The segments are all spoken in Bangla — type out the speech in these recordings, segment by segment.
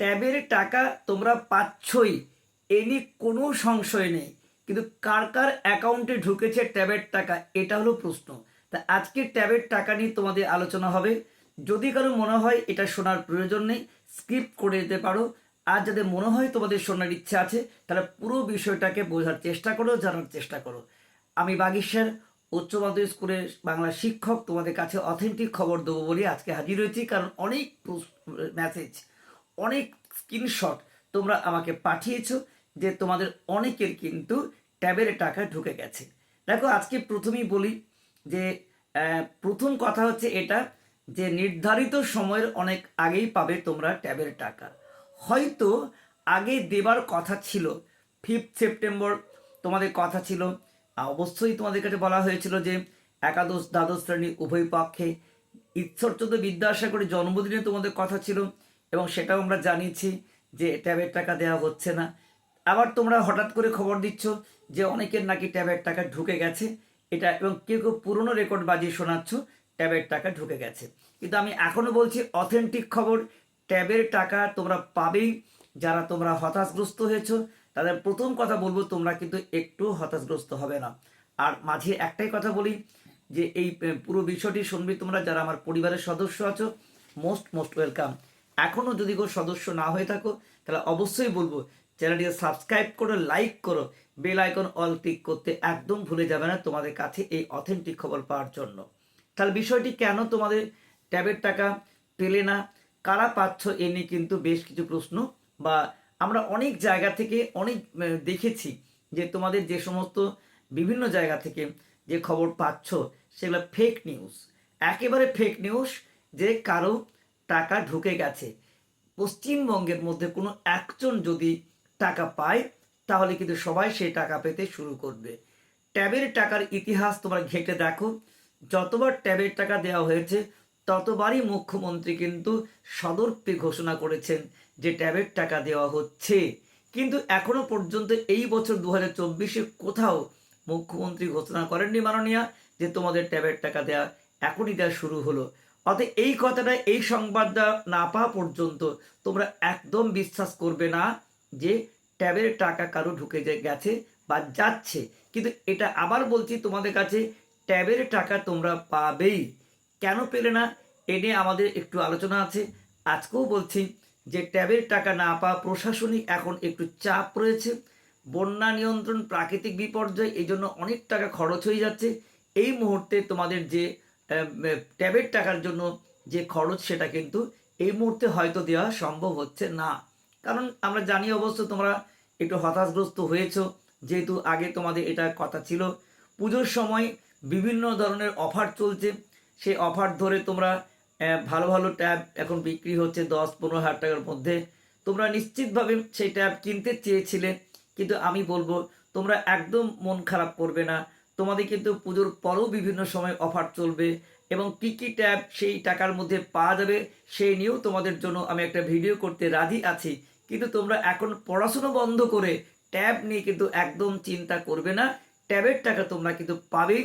ট্যাবের টাকা তোমরা পাচ্ছই। এ নিয়ে কোনো সংশয় নেই। কিন্তু কার কার অ্যাকাউন্টে ঢুকেছে ট্যাবের টাকা, এটা হলো প্রশ্ন। তা আজকে ট্যাবের টাকা নিয়ে তোমাদের আলোচনা হবে। যদি কারও মনে হয় এটা শোনার প্রয়োজন নেই, স্কিপ করে দিতে পারো। আর যাদের মনে হয় তোমাদের শোনার ইচ্ছা আছে, তাহলে পুরো বিষয়টাকে বোঝার চেষ্টা করো, জানার চেষ্টা করো। আমি বাগিশ্বর উচ্চ মাধ্যমিক স্কুলের বাংলা শিক্ষক। তোমাদের কাছে অথেন্টিক খবর দেবো বলে আজকে হাজির হয়েছি, কারণ অনেক মেসেজ অনেক স্ক্রিনশট তোমরা আমাকে পাঠিয়েছো যে তোমাদের অনেকের কিন্তু ট্যাবের টাকা ঢুকে গেছে। দেখো, আজকে প্রথমেই বলি যে প্রথম কথা হচ্ছে এটা যে, নির্ধারিত সময়ের অনেক আগেই পাবে তোমরা ট্যাবের টাকা। হয়তো আগে দেবার কথা ছিল ফিফথ সেপ্টেম্বর তোমাদের কথা ছিল। অবশ্যই তোমাদের কাছে বলা হয়েছিল যে, একাদশ, দ্বাদশ শ্রেণি উভয় পক্ষে ঈশ্বরচন্দ্র বিদ্যাসাগরের জন্মদিনে তোমাদের কথা ছিল। এবং সেটাও আমরা জানিয়েছি যে ট্যাবের টাকা দেওয়া হচ্ছে না। আবার তোমরা হঠাৎ করে খবর দিচ্ছ যে অনেকের নাকি ট্যাবের টাকা ঢুকে গেছে। এটা এবং কেউ কেউ পুরনো রেকর্ড বাজিয়ে শোনাচ্ছ, ট্যাবের টাকা ঢুকে গেছে। কিন্তু আমি এখনও বলছি, অথেন্টিক খবর, ট্যাবের টাকা তোমরা পাবেই। যারা তোমরা হতাশগ্রস্ত হয়েছো, তাদের প্রথম কথা বলব, তোমরা কিন্তু একটু হতাশগ্রস্ত হবে না। আর মাঝে একটাই কথা বলি, যে এই পুরো বিষয়টি শুনবি তোমরা, যারা আমার পরিবারের সদস্য আছো, মোস্ট মোস্ট ওয়েলকাম। এখনও যদি কেউ সদস্য না হয়ে থাকো, তাহলে অবশ্যই বলব, চ্যানেলটিকে সাবস্ক্রাইব করো লাইক করো বেল আইকন অল ক্লিক করতে একদম ভুলে যাবে না তোমাদের কাছে এই অথেন্টিক খবর পাওয়ার জন্য। তাহলে বিষয়টি কেন তোমাদের ট্যাবের টাকা পেলে না? কারা পাচ্ছ এ নিয়ে কিন্তু বেশ কিছু প্রশ্ন বা আমরা অনেক জায়গা থেকে অনেক দেখেছি যে তোমাদের যে সমস্ত বিভিন্ন জায়গা থেকে যে খবর পাচ্ছ, সেগুলো ফেক নিউজ একেবারে ফেক নিউজ যে কারও টাকা ঢুকে গেছে। পশ্চিমবঙ্গের মধ্যে কোনো একজন যদি টাকা পায়, তাহলে কিন্তু সবাই সেই টাকা পেতে শুরু করবে। ট্যাবের টাকার ইতিহাস তোমরা ঘেটে দেখো। যতবার ট্যাবের টাকা দেওয়া হয়েছে, ততবারই মুখ্যমন্ত্রী কিন্তু সদর্পে ঘোষণা করেছেন যে ট্যাবের টাকা দেওয়া হচ্ছে। কিন্তু এখনও পর্যন্ত এই বছর দু হাজার কোথাও মুখ্যমন্ত্রী ঘোষণা করেননি মাননীয়া যে তোমাদের ট্যাবের টাকা দেওয়া এখনই দেওয়া শুরু হলো। অতএব এই কথাটা এই সংবাদটা না পাওয়া পর্যন্ত তোমরা একদম বিশ্বাস করবে না যে ট্যাবের টাকা কারও ঢুকে যে গেছে বা যাচ্ছে। কিন্তু এটা আবার বলছি তোমাদের কাছে, ট্যাবের টাকা তোমরা পাবেই। কেন পেলে না? এ নিয়ে আমাদের একটু আলোচনা আছে। আজকেও বলছি যে ট্যাবের টাকা না পাওয়া প্রশাসনিক এখন একটু চাপ রয়েছে। বন্যা নিয়ন্ত্রণ প্রাকৃতিক বিপর্যয় এই জন্য অনেক টাকা খরচ হয়ে যাচ্ছে। এই মুহূর্তে তোমাদের যে ট্যাবের টাকার জন্য যে খরচ সেটা কিন্তু এই মুহূর্তে হয়তো দেওয়া সম্ভব হচ্ছে না। কারণ আমরা জানি অবশ্য তোমরা একটু হতাশগ্রস্ত হয়েছো, যেহেতু আগে তোমাদের এটা কথা ছিল। পুজোর সময় বিভিন্ন ধরনের অফার চলছে। সেই অফার ধরে তোমরা ভালো ভালো ট্যাব এখন বিক্রি হচ্ছে দশ পনেরো হাজার টাকার মধ্যে। তোমরা নিশ্চিতভাবে সেই ট্যাব কিনতে চেয়েছিলে। কিন্তু আমি বলব, তোমরা একদম মন খারাপ করবে না। তোমাদের কিন্তু পুজোর পরও বিভিন্ন সময় অফার চলবে এবং কী কী ট্যাব সেই টাকার মধ্যে পাওয়া যাবে সেই নিয়েও তোমাদের জন্য আমি একটা ভিডিও করতে রাজি আছি। কিন্তু তোমরা এখন পড়াশুনো বন্ধ করে ট্যাব নিয়ে কিন্তু একদম চিন্তা করবে না। ট্যাবের টাকা তোমরা কিন্তু পাবে।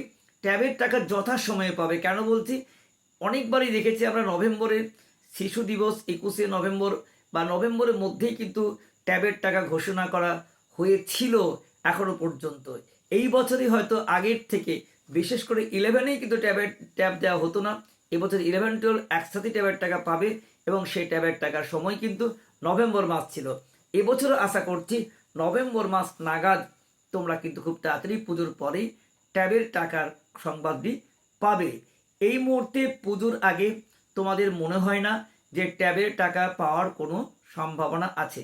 ট্যাবের টাকা যথাসময়ে পাবে। কেন বলছি? অনেকবারই দেখেছি আমরা নভেম্বরে শিশু দিবস, একুশে নভেম্বর বা নভেম্বরের মধ্যেই কিন্তু ট্যাবের টাকা ঘোষণা করা হয়েছিল এখনও পর্যন্ত এই বছরই হয়তো আগের থেকে, বিশেষ করে ইলেভেনেই কিন্তু ট্যাবের ট্যাব দেওয়া হতো না। এবছর ইলেভেন টুয়েলভ একসাথে ট্যাবের টাকা পাবে এবং সেই ট্যাবের টাকার সময় কিন্তু নভেম্বর মাস ছিল। এবছরও আশা করছি নভেম্বর মাস নাগাদ তোমরা কিন্তু খুব তাড়াতাড়ি পুজোর পরেই ট্যাবের টাকার সংবাদটি পাবে। এই মুহূর্তে পুজোর আগে তোমাদের মনে হয় না যে ট্যাবের টাকা পাওয়ার কোনো সম্ভাবনা আছে।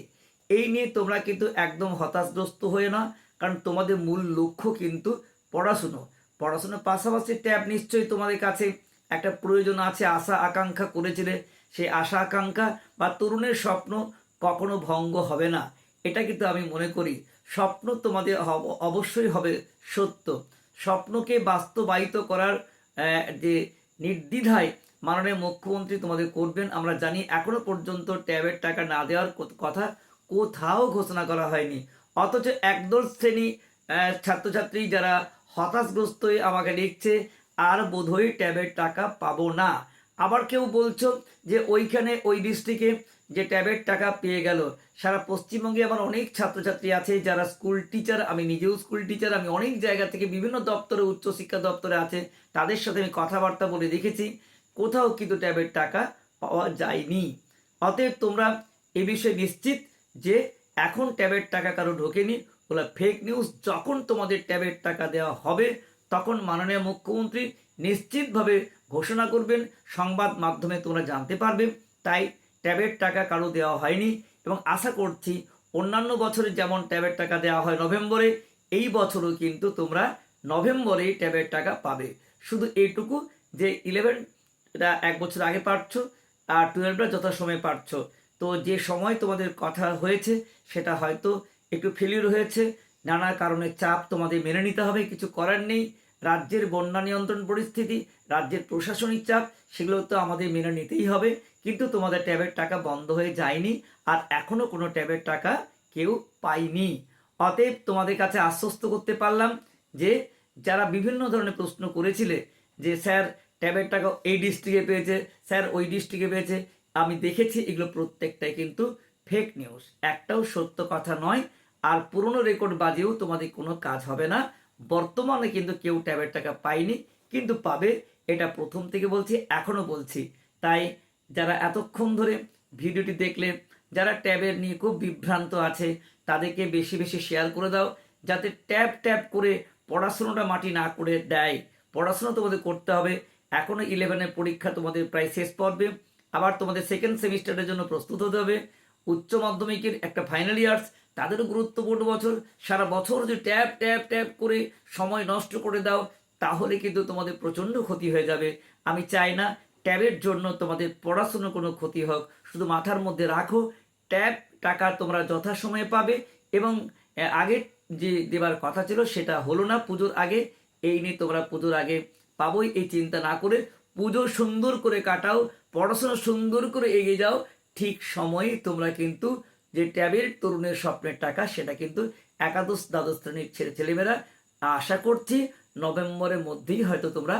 এই নিয়ে তোমরা কিন্তু একদম হতাশগ্রস্ত হয়ে না কারণ তোমাদের মূল লক্ষ্য কিন্তু পড়াশুনো। পড়াশোনার পাশাপাশি ট্যাব নিশ্চয়ই তোমাদের কাছে একটা প্রয়োজন আছে, আশা আকাঙ্ক্ষা করেছিলে। সেই আশা আকাঙ্ক্ষা বা তরুণের স্বপ্ন কখনো ভঙ্গ হবে না। এটা কিন্তু আমি মনে করি, স্বপ্ন তোমাদের অবশ্যই হবে সত্য। স্বপ্নকে বাস্তবায়িত করার যে নির্দ্বিধায় মাননীয় মুখ্যমন্ত্রী তোমাদের করবেন, আমরা জানি এখনও পর্যন্ত ট্যাবের টাকা না দেওয়ার কথা কোথাও ঘোষণা করা হয়নি। অথচ একদল শ্রেণি ছাত্রছাত্রী যারা হতাশগ্রস্ত হয়ে আমাকে লিখছে আর বোধহয় ট্যাবের টাকা পাবো না। আবার কেউ বলছো যে ওইখানে ওই ডিস্ট্রিক্টে যে ট্যাবের টাকা পেয়ে গেল। সারা পশ্চিমবঙ্গে আমার অনেক ছাত্রছাত্রী আছে যারা স্কুল টিচার আমি নিজেও স্কুল টিচার আমি অনেক জায়গা থেকে বিভিন্ন দপ্তরে উচ্চশিক্ষা দপ্তরে আছে। তাদের সাথে আমি কথাবার্তা বলে দেখেছি। কোথাও কিন্তু ট্যাবের টাকা পাওয়া যায়নি। অতএব তোমরা এ বিষয়ে নিশ্চিত যে এখন ট্যাবের টাকা কারও ঢোকেনি ওগুলো ফেক নিউজ যখন তোমাদের ট্যাবের টাকা দেওয়া হবে, তখন মাননীয় মুখ্যমন্ত্রী নিশ্চিতভাবে ঘোষণা করবেন, সংবাদ মাধ্যমে তোমরা জানতে পারবে, তাই ট্যাবের টাকা কারও দেওয়া হয়নি এবং আশা করছি অন্যান্য বছরে যেমন ট্যাবের টাকা দেওয়া হয় নভেম্বরে, এই বছরও কিন্তু তোমরা নভেম্বরেই ট্যাবের টাকা পাবে। শুধু এইটুকু, যে ইলেভেন এটা এক বছর আগে পাচ্ছ আর টুয়েলভটা যথাসময়ে পাচ্ছ তো যে সময় তোমাদের কথা হয়েছে, সেটা হয়তো একটু ফেলিউর হয়েছে। নানা কারণে চাপ তোমাদের মেনে নিতে হবে, কিছু করার নেই। রাজ্যের বন্যা নিয়ন্ত্রণ পরিস্থিতি, রাজ্যের প্রশাসনিক চাপ, সেগুলো তো আমাদের মেনে নিতেই হবে। কিন্তু তোমাদের ট্যাবের টাকা বন্ধ হয়ে যায়নি আর এখনও কোনো ট্যাবের টাকা কেউ পায়নি। অতএব তোমাদের কাছে আশ্বস্ত করতে পারলাম যে, যারা বিভিন্ন ধরনের প্রশ্ন করেছিলে যে, স্যার, ট্যাবের টাকা এই ডিস্ট্রিক্টে পেয়েছে, স্যার, ওই ডিস্ট্রিক্টে পেয়েছে আমি দেখেছি এগুলো প্রত্যেকটাই কিন্তু ফেক নিউজ একটাও সত্য কথা নয়, আর পুরনো রেকর্ড বাজেও তোমাদের কোনো কাজ হবে না। বর্তমানে কিন্তু কেউ ট্যাবের টাকা পায়নি, কিন্তু পাবে। এটা প্রথম থেকে বলছি এখনও বলছি। তাই যারা এতক্ষণ ধরে ভিডিওটি দেখলে, যারা ট্যাবের নিয়ে খুব বিভ্রান্ত আছে, তাদেরকে বেশি বেশি শেয়ার করে দাও, যাতে ট্যাব ট্যাব করে পড়াশোনাটা মাটি না করে দেয়। পড়াশোনা তোমাদের করতে হবে। এখনও ইলেভেনের পরীক্ষা তোমাদের প্রায় শেষ পর্বে। আবার তোমাদের সেকেন্ড সেমিস্টারের জন্য প্রস্তুত হতে হবে। উচ্চ মাধ্যমিকের একটা ফাইনাল ইয়ার্স তাদেরও গুরুত্বপূর্ণ বছর। সারা বছর যদি ট্যাপ ট্যাপ ট্যাপ করে সময় নষ্ট করে দাও, তাহলে কিন্তু তোমাদের প্রচণ্ড ক্ষতি হয়ে যাবে। আমি চাই না ট্যাবের জন্য তোমাদের পড়াশুনো কোনো ক্ষতি হোক, শুধু মাথার মধ্যে রাখো, ট্যাব টাকা তোমরা যথাসময়ে পাবে এবং আগে যে দেবার কথা ছিল সেটা হলো না পুজোর আগে। এই নিয়ে তোমরা পুজোর আগে পাবোই, এই চিন্তা না করে পুজো সুন্দর করে কাটাও পড়াশোনা সুন্দর করে এগিয়ে যাও, ঠিক সময়ে তোমরা কিন্তু যে ট্যাবের তরুণের স্বপ্নের টাকা, সেটা কিন্তু একাদশ দ্বাদশ শ্রেণির ছেলে ছেলেমেয়েরা আশা করছি নভেম্বরের মধ্যেই হয়তো তোমরা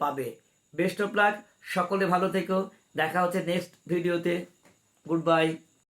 পাবে। বেস্ট অফ লাক, সকলে ভালো থেকো, দেখা হচ্ছে নেক্সট ভিডিওতে। Good bye.